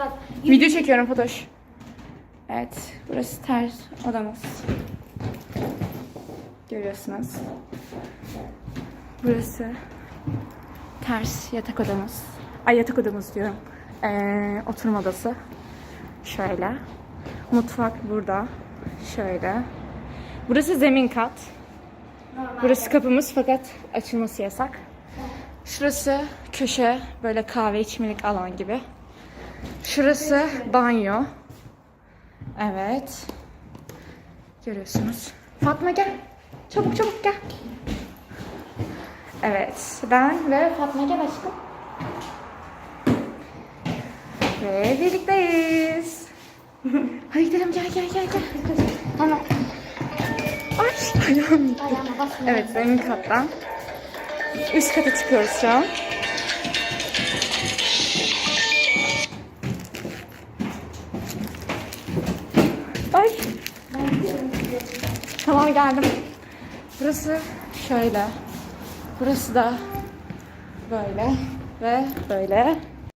bak. Video çekiyorum Fatoş. Evet, burası ters odamız. Görüyorsunuz. Burası ters yatak odamız. Ay yatak odamız diyorum. Ee, oturma odası. Şöyle. Mutfak burada. Şöyle. Burası zemin kat. Burası kapımız fakat açılması yasak. Şurası köşe böyle kahve içmelik alan gibi. Şurası banyo. Evet. Görüyorsunuz. Fatma gel. Çabuk çabuk gel. Evet. Ben ve Fatma gel aşkım. Ve birlikteyiz. Hadi gidelim gel gel gel gel. Tamam. Ay ayağım gitti. Evet zemin kattan. Üst kata çıkıyoruz şu an. Ay. Tamam geldim. Burası şöyle. Burası da böyle ve böyle.